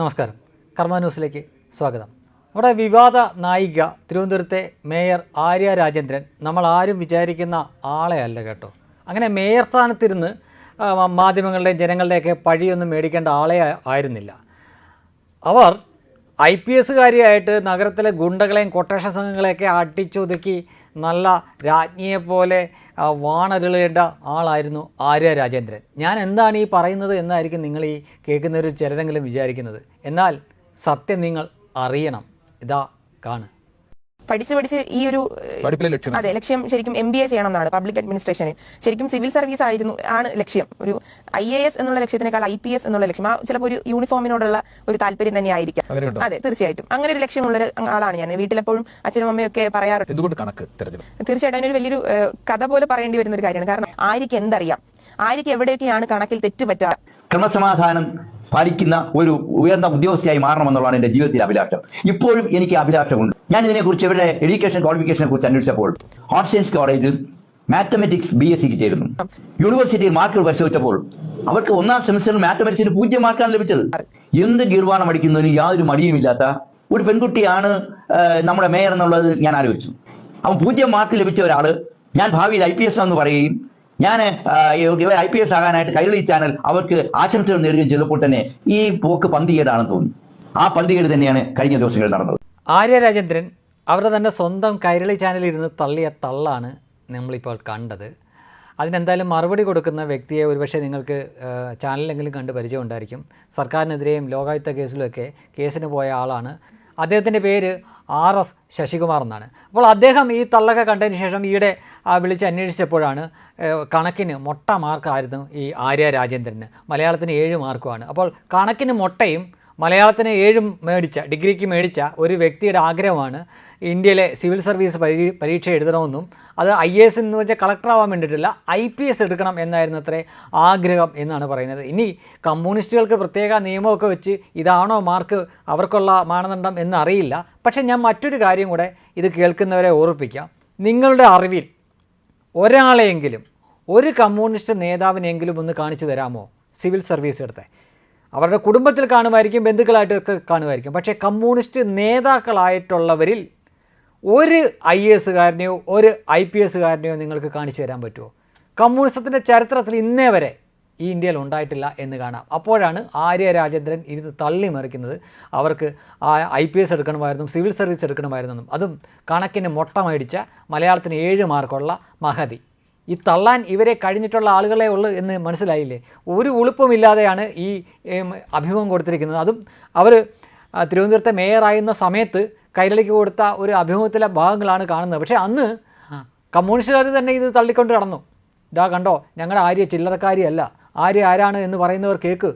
നമസ്കാരം. കർമ്മ ന്യൂസിലേക്ക് സ്വാഗതം. നമ്മുടെ വിവാദ നായിക തിരുവനന്തപുരത്തെ മേയർ ആര്യ രാജേന്ദ്രൻ നമ്മൾ ആരും വിചാരിക്കുന്ന ആളെ അല്ല കേട്ടോ. അങ്ങനെ മേയർ സ്ഥാനത്തിരുന്ന് മാധ്യമങ്ങളുടെയും ജനങ്ങളുടെയൊക്കെ പഴിയൊന്നും മേടിക്കേണ്ട ആളെ ആയിരുന്നില്ല. അവർ ഐ പി എസ്സുകാരിയായിട്ട് നഗരത്തിലെ ഗുണ്ടകളെയും കൊട്ടേഷൻ സംഘങ്ങളെയൊക്കെ അടിച്ചൊതുക്കി നല്ല രാജ്ഞിയെപ്പോലെ വാണരുളേണ്ട ആളായിരുന്നു ആര്യ രാജേന്ദ്രൻ. ഞാൻ എന്താണ് ഈ പറയുന്നത് എന്നായിരിക്കും നിങ്ങൾ ഈ കേൾക്കുന്നവർ ചിലരെങ്കിലും വിചാരിക്കുന്നത്. എന്നാൽ സത്യം നിങ്ങൾ അറിയണം. ഇതാ കാണ് പഠിച്ച് പഠിച്ച് ഈ ഒരു അതെ ലക്ഷ്യം ശരിക്കും എം ബി എ ചെയ്യണം എന്നാണ് പബ്ലിക് അഡ്മിനിസ്ട്രേഷന് ശരിക്കും സിവിൽ സർവീസ് ആയിരുന്നു ആണ് ലക്ഷ്യം. ഒരു ഐ എ എസ് എന്നുള്ള ലക്ഷ്യത്തിനേക്കാൾ ഐ പി എസ് എന്നുള്ള ലക്ഷ്യം. ആ ചിലപ്പോൾ ഒരു യൂണിഫോമിനോടുള്ള ഒരു താല്പര്യം തന്നെ ആയിരിക്കാം. അതെ തീർച്ചയായിട്ടും. അങ്ങനെ ഒരു ലക്ഷ്യമുള്ള ആളാണ് ഞാൻ. വീട്ടിലെപ്പോഴും അച്ഛനും അമ്മയൊക്കെ പറയാറുണ്ട്. തീർച്ചയായിട്ടും അതിനൊരു വലിയൊരു കഥ പോലെ പറയേണ്ടി വരുന്ന ഒരു കാര്യമാണ്. കാരണം ആര്യക്ക് എന്തറിയാം? ആര്യക്ക് എവിടെയൊക്കെയാണ് കണക്കിൽ തെറ്റ് പറ്റുക ക്രമസമാധാനം പാലിക്കുന്ന ഒരു ഉയർന്ന ഉദ്യോഗസ്ഥയായി മാറണമെന്നുള്ളതാണ് എന്റെ ജീവിതത്തിലെ അഭിലാഷം. ഇപ്പോഴും എനിക്ക് അഭിലാഷമുണ്ട്. ഞാൻ ഇതിനെക്കുറിച്ച് ഇവരുടെ എഡ്യൂക്കേഷൻ ക്വാളിഫിക്കേഷനെ കുറിച്ച് അന്വേഷിച്ചപ്പോൾ ആർട്സ് സയൻസ് കോളേജിൽ മാത്തമെറ്റിക്സ് ബി എസ് സിക്ക് ചേരുന്നു. യൂണിവേഴ്സിറ്റിയിൽ മാർക്കുകൾ പരിശോധിച്ചപ്പോൾ അവർക്ക് ഒന്നാം സെമിസ്റ്ററിൽ മാത്തമെറ്റിക്സിന് പൂജ്യം മാർക്കാണ് ലഭിച്ചത്. എന്ത് ഗീർവാണം അടിക്കുന്നതിന് യാതൊരു മടിയുമില്ലാത്ത ഒരു പെൺകുട്ടിയാണ് നമ്മുടെ മേയർ എന്നുള്ളത് ഞാൻ ആലോചിച്ചു. അവൻ പൂജ്യം മാർക്ക് ലഭിച്ച ഒരാൾ ഞാൻ ഭാവിയിൽ ഐ പി എസ് എന്ന് പറയുകയും ഞാൻ ഐ പി എസ് ആകാനായിട്ട് കൈരളി ചാനൽ അവർക്ക് ആശംസകൾ നേടുകയും ചെയ്തപ്പോൾ തന്നെ ഈ പോക്ക് പന്തികേടാണെന്ന് തോന്നി. ആ പന്തികേട് തന്നെയാണ് കഴിഞ്ഞ ദിവസങ്ങളിൽ നടന്നത്. ആര്യ രാജേന്ദ്രൻ അവരുടെ തന്നെ സ്വന്തം കൈരളി ചാനലിൽ ഇരുന്ന് തള്ളിയ തള്ളാണ് നമ്മളിപ്പോൾ കണ്ടത്. അതിനെന്തായാലും മറുപടി കൊടുക്കുന്ന വ്യക്തിയെ ഒരുപക്ഷെ നിങ്ങൾക്ക് ചാനലിലെങ്കിലും കണ്ട് പരിചയം ഉണ്ടായിരിക്കും സർക്കാരിനെതിരെയും ലോകായുക്ത കേസിലുമൊക്കെ കേസിന് പോയ ആളാണ് അദ്ദേഹത്തിന്റെ പേര് ആർ എസ് ശശികുമാർ എന്നാണ്. അപ്പോൾ അദ്ദേഹം ഈ തള്ളക കണ്ടതിന് ശേഷം ഈയിടെ വിളിച്ച് അന്വേഷിച്ചപ്പോഴാണ് കണക്കിന് മൊട്ട മാർക്കായിരുന്നു ഈ ആര്യ രാജേന്ദ്രന്. മലയാളത്തിന് ഏഴ് മാർക്കുമാണ്. അപ്പോൾ കണക്കിന് മൊട്ടയും മലയാളത്തിന് ഏഴും മേടിച്ച ഡിഗ്രിക്ക് മേടിച്ച ഒരു വ്യക്തിയുടെ ആഗ്രഹമാണ് ഇന്ത്യയിലെ സിവിൽ സർവീസ് പരീ പരീക്ഷ എഴുതണമെന്നും അത് ഐ എ എസ് എന്ന് വെച്ചാൽ കളക്ടർ ആവാൻ വേണ്ടിയിട്ടില്ല ഐ പി എസ് എടുക്കണം എന്നായിരുന്നു അത്രേ ആഗ്രഹം എന്നാണ് പറയുന്നത്. ഇനി കമ്മ്യൂണിസ്റ്റുകൾക്ക് പ്രത്യേക നിയമമൊക്കെ വെച്ച് ഇതാണോ മാർക്ക് അവർക്കുള്ള മാനദണ്ഡം എന്നറിയില്ല. പക്ഷേ ഞാൻ മറ്റൊരു കാര്യം കൂടെ ഇത് കേൾക്കുന്നവരെ ഓർപ്പിക്കാം നിങ്ങളുടെ അറിവിൽ ഒരാളെയെങ്കിലും ഒരു കമ്മ്യൂണിസ്റ്റ് നേതാവിനെങ്കിലും ഒന്ന് കാണിച്ചു തരാമോ? സിവിൽ സർവീസ് എടുത്തെ. അവരുടെ കുടുംബത്തിൽ കാണുമായിരിക്കും ബന്ധുക്കളായിട്ടൊക്കെ കാണുമായിരിക്കും. പക്ഷേ കമ്മ്യൂണിസ്റ്റ് നേതാക്കളായിട്ടുള്ളവരിൽ ഒരു ഐ എ എസുകാരനെയോ ഒരു ഐ പി എസുകാരനെയോ നിങ്ങൾക്ക് കാണിച്ചു തരാൻ പറ്റുമോ? കമ്മ്യൂണിസത്തിന്റെ ചരിത്രത്തിൽ ഇന്നേ വരെ ഈ ഇന്ത്യയിൽ ഉണ്ടായിട്ടില്ല എന്ന് കാണാം. അപ്പോഴാണ് ആര്യ രാജേന്ദ്രൻ ഇരുന്ന് തള്ളി മറിക്കുന്നത് അവർക്ക് ആ ഐ പി എസ് എടുക്കണമായിരുന്നു സിവിൽ സർവീസ് എടുക്കണമായിരുന്നെന്നും അതും കണക്കിന് മൊട്ട മേടിച്ച മലയാളത്തിന് ഏഴ് മാർക്കുള്ള മഹതി. ഈ തള്ളാൻ ഇവരെ കഴിഞ്ഞിട്ടുള്ള ആളുകളെ ഉള്ളൂ എന്ന് മനസ്സിലായില്ലേ? ഒരു ഉളുപ്പുമില്ലാതെയാണ് ഈ അഭിമുഖം കൊടുത്തിരിക്കുന്നത്. അതും അവർ തിരുവനന്തപുരത്തെ മേയറായിരുന്ന സമയത്ത് കൈരളിക്ക് കൊടുത്ത ഒരു അഭിമുഖത്തിലെ ഭാഗങ്ങളാണ് കാണുന്നത്. പക്ഷേ അന്ന് കമ്മ്യൂണിസ്റ്റുകാർ തന്നെ ഇത് തള്ളിക്കൊണ്ട് കടന്നു ഇതാ കണ്ടോ ഞങ്ങളുടെ ആര്യ ചില്ലറക്കാരിയല്ല. ആര്യ ആരാണ് എന്ന് പറയുന്നവർ cake.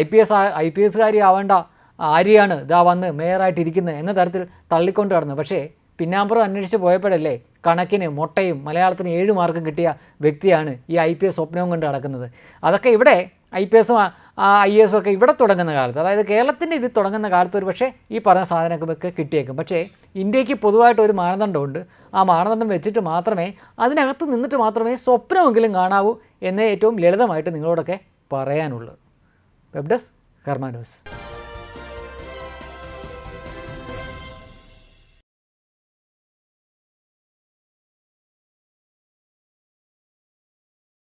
I P S I P എസ്കാരി ആവേണ്ട ആര്യയാണ് ഇതാ വന്ന് മേയറായിട്ടിരിക്കുന്നത് എന്ന തരത്തിൽ തള്ളിക്കൊണ്ട് കടന്നു പക്ഷേ പിന്നാമ്പുറം അന്വേഷിച്ച് പോയപ്പോഴല്ലേ കണക്കിന് മുട്ടയും മലയാളത്തിന് ഏഴ് മാർക്കും കിട്ടിയ വ്യക്തിയാണ് ഈ ഐ പി എസ് സ്വപ്നവും കൊണ്ട് നടക്കുന്നത്. അതൊക്കെ ഇവിടെ ഐ പി എസും ഐ എസും ഒക്കെ ഇവിടെ തുടങ്ങുന്ന കാലത്ത് അതായത് കേരളത്തിന്റെ ഇത് തുടങ്ങുന്ന കാലത്ത് ഒരു പക്ഷേ ഈ പറഞ്ഞ സാധനങ്ങളൊക്കെ കിട്ടിയേക്കും. പക്ഷേ ഇന്ത്യയ്ക്ക് പൊതുവായിട്ട് ഒരു മാനദണ്ഡമുണ്ട് ആ മാനദണ്ഡം വെച്ചിട്ട് മാത്രമേ അതിനകത്ത് നിന്നിട്ട് മാത്രമേ സ്വപ്നമെങ്കിലും കാണാവൂ എന്നേ ഏറ്റവും ലളിതമായിട്ട് നിങ്ങളോടൊക്കെ പറയാനുള്ളൂ. Web desk Karma news.